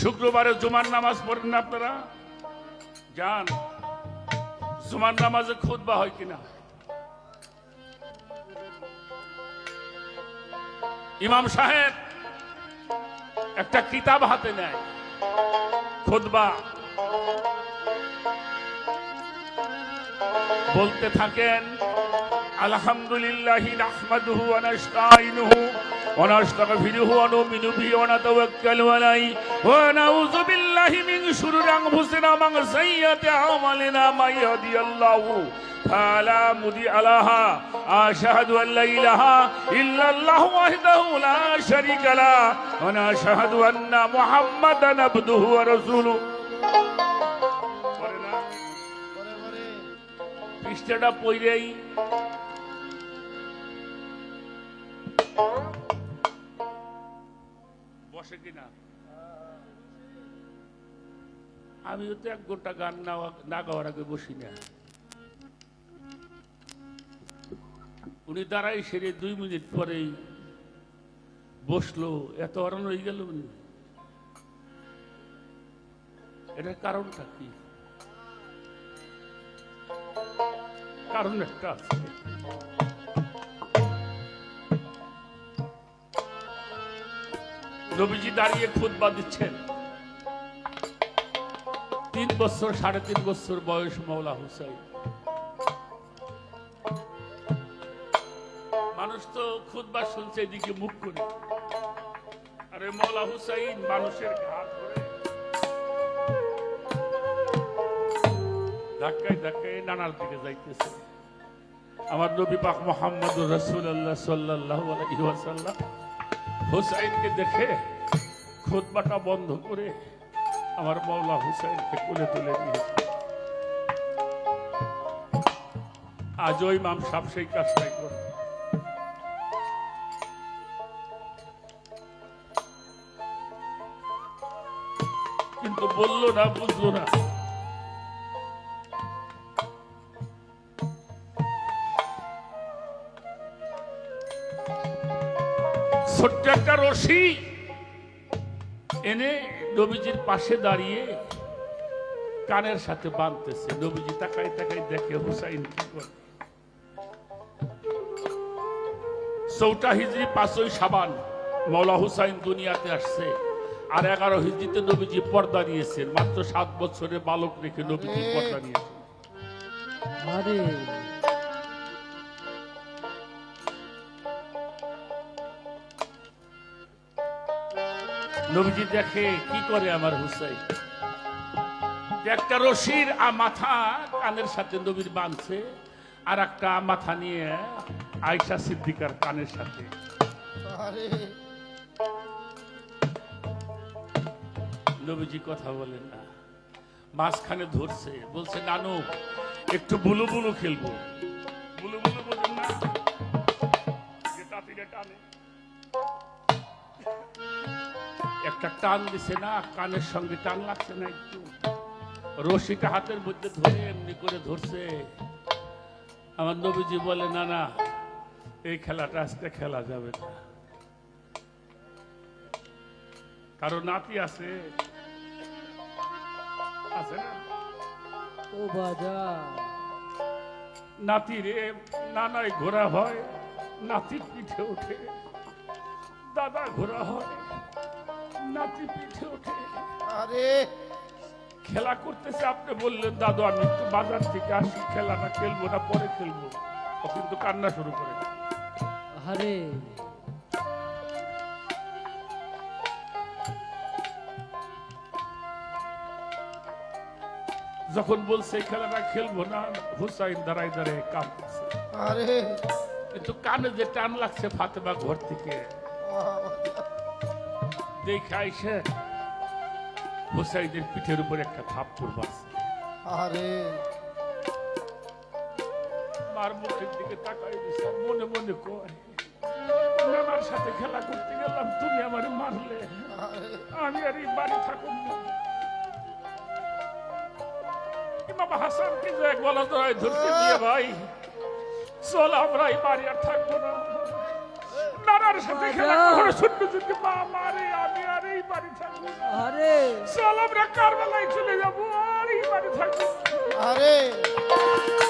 শুক্রবারে জুমার নামাজ পড়েন না আপনারা? যান জুমার নামাজে খুতবা হয় কিনা? ইমাম সাহেব একটা কিতাব হাতে নেয়, খুতবা। বলতে থাকেন, আলহামদুলিল্লাহ নাহমাদুহু ওয়া ونستغفره ونؤمن به ونتوكل عليه ونعوذ بالله من شرور انفسنا ومن سيئات اعمالنا من يهدي الله فلا مضي لها اشهد ان لا اله الا الله وحده لا شريك له ونشهد ان محمدا عبده ورسوله পৃষ্ঠাটা পড়েই বসে কিনা? আমিও তো এক গোটা গান না গাওয়ার আগে বসি না। উনি দাঁড়াই সেরে দুই মিনিট পরেই বসল। এত অরণ হয়ে গেল উনি। এটার কারণটা কি? কারণ একটা আছে। নবীজি দাঁড়িয়ে খুতবা দিচ্ছেন তিন বছর, সাড়ে তিন বছর বয়স মৌলা হুসাইন। মানুষ তো খুতবা শুনছে, এদিকে মুখ করে। আরে মৌলা হুসাইন, মানুষের ধরে। ধাক্কায় ধাক্কায় নানার দিকে যাইতেছে। আমার নবী পাক মোহাম্মদ রসুল্লাহ সাল্লাহ হুসাইনকে দেখে খুতবাটা বন্ধ করে আমার মৌলা হুসাইনকে কোলে তুলে নিয়েছে আজ ওই মাম সাপ সেই কাজটাই করে। কিন্তু বলল না, বুঝলো না। ছোট্ট একটা রশি এনে নবীজির পাশে দাঁড়িয়ে কানের সাথে বাঁধতেছে। নবীজি তাকাই তাকাই দেখে হুসাইন কি করে। চৌটা হিজড়ি পাঁচই সাবান মৌলা হুসাইন দুনিয়াতে আসছে। আর এগারো হিজড়িতে নবীজি পর্দা নিয়েছেন। মাত্র সাত বছরে বালক রেখে নবীজি পর্দা নিয়েছেন। নবীজি দেখে কি করে আমার হুসাইন? একটা রশির আ মাথা কানের সাথে নবীর বাঁধছে আর একটা মাথা নিয়ে আয়সা সিদ্দিকার কানের সাথে। আরে। নবীজি কথা বলেন না মাঝখানে ধরছে বলছে নানু একটু বুলু বুলু খেলব। বুলু বুলু না যে টানে। একটা টান দিছে না কানের সঙ্গে টান লাগছে না একটু। রশিটা হাতের মধ্যে ধরে এমনি করে ধরছে। আমার নবীজি বলে না না এই খেলাটা আজকে খেলা যাবে না। কারও নাতি আছে? আছে না? ও বাজা নাতি রে নানায় ঘোরা হয় নাতির পিঠে ওঠে দাদা ঘোরা হয়। নাতি পিঠে ওঠে। আরে। খেলা করতেছে আপনি বললেন দাদু আমি একটু বাজার থেকে আসি খেলাটা খেলব না পরে খেলব। ও কিন্তু কান্না শুরু করে। আরে যখন বলছে খেলাটা খেলব না হুসাইন দাঁড়াই দাঁড়ায় কাঁদতেছে। আরে। কিন্তু কানে যে টান লাগছে ফাতেমা ঘর থেকে দেখে আইসে পিঠের উপর একটা থাপ্পড় বাজছে আরে মার মুখের দিকে তাকাই দিছে মনে মনে কয় নানার সাথে খেলা করতে গেলাম তুমি আমার মারলে। আমি আর এই বাড়ি থাকুন না। ইমাম হাসানকে যে গলা ধরায় ধরতে দিয়ে ভাই চল আমরা এই বাড়ি আর থাকব না। নানার সাথে খেলা করে শুনতে যদি মা আমি আর এই বাড়ি থাকব না। আরে চল আমরা কারবালায় চলে যাব আর এই থাকব আরে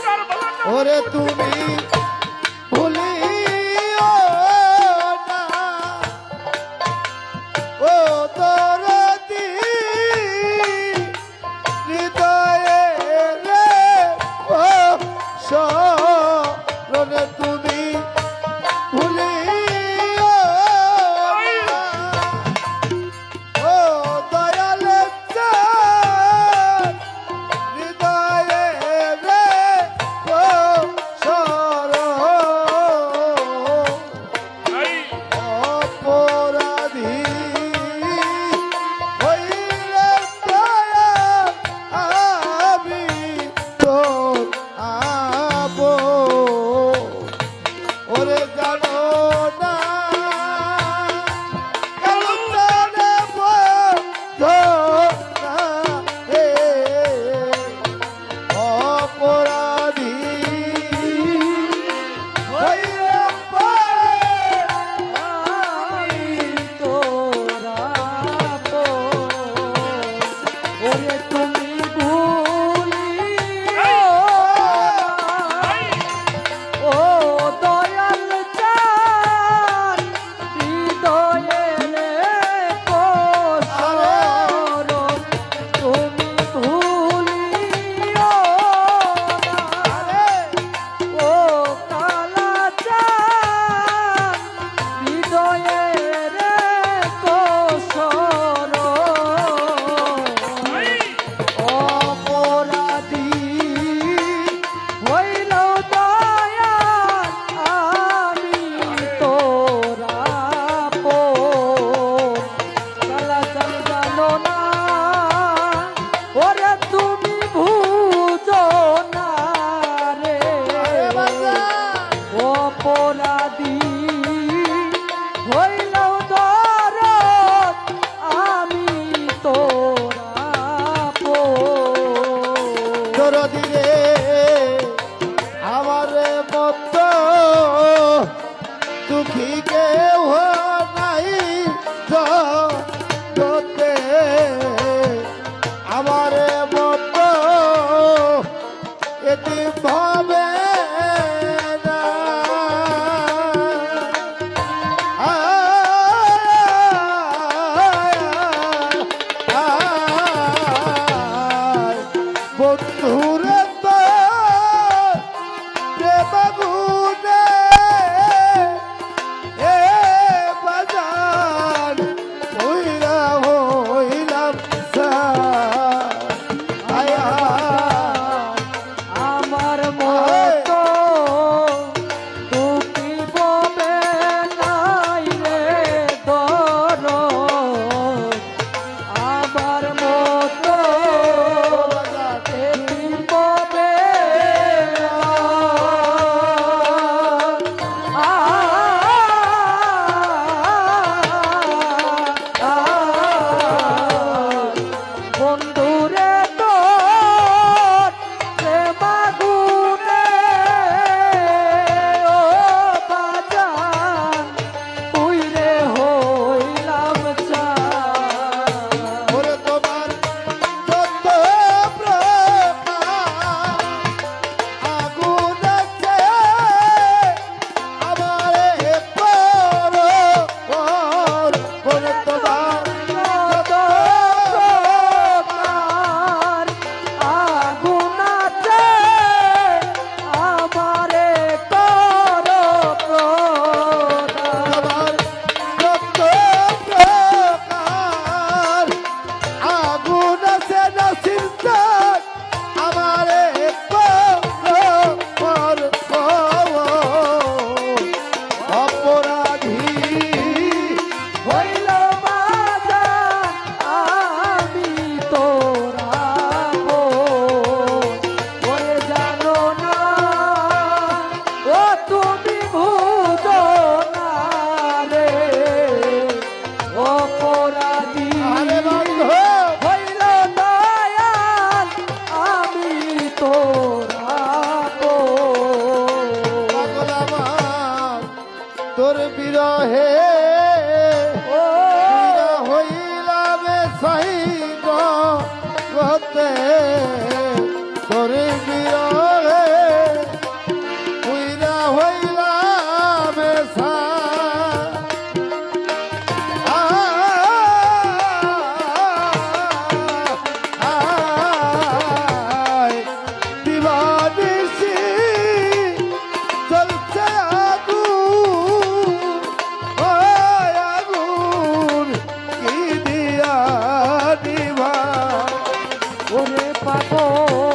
কারবালা ওরে তুমি ভুলিও Glória করে পাবো।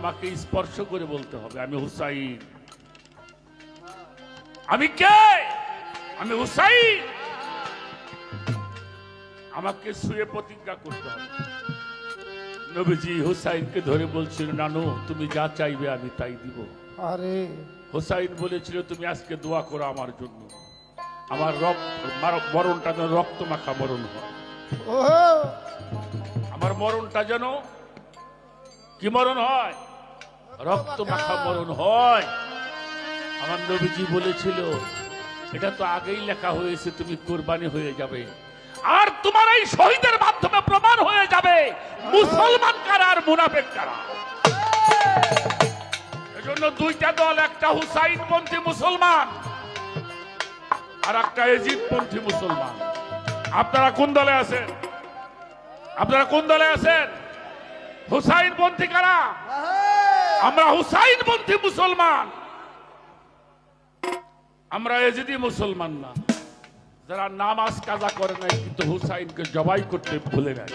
আমাকে স্পর্শ করে বলতে হবে আমি হুসাইন। আমি কে? আমি হুসাইন। আমাকে শুয়ে প্রতিজ্ঞা করতে হবে। নবীজি হুসাইনকে ধরে বলছিল নানু তুমি যা চাইবে আমি তাই দিব। আরে। হুসাইন বলেছিল তুমি আজকে দোয়া করো আমার জন্য। আমার রক্ত মরণটা যেন রক্ত মাখা মরণ হয়। আমার মরণটা যেন কি মরণ হয়? রক্ত মাখা মরণ হয়। আমার নবীজি বলেছিল এটা তো আগেই লেখা হয়েছে তুমি কোরবানি হয়ে যাবে। আর তোমার এই শহীদের মাধ্যমে প্রমাণ হয়ে যাবে মুসলমান কারা আর মুনাফেক কারা? এজন্য দুইটা দল একটা হুসাইন পন্থী মুসলমান আর একটা এজিদ পন্থী মুসলমান। আপনারা কোন দলে আছেন? আপনারা কোন দলে আছেন? হুসাইন পন্থী কারা আমরা হুসাইন পন্থী মুসলমান। আমরা এজিদি মুসলমান না। যারা নামাজ কাজা করে নাই, কিন্তু হুসাইনকে জবাই করতে ভুলে নাই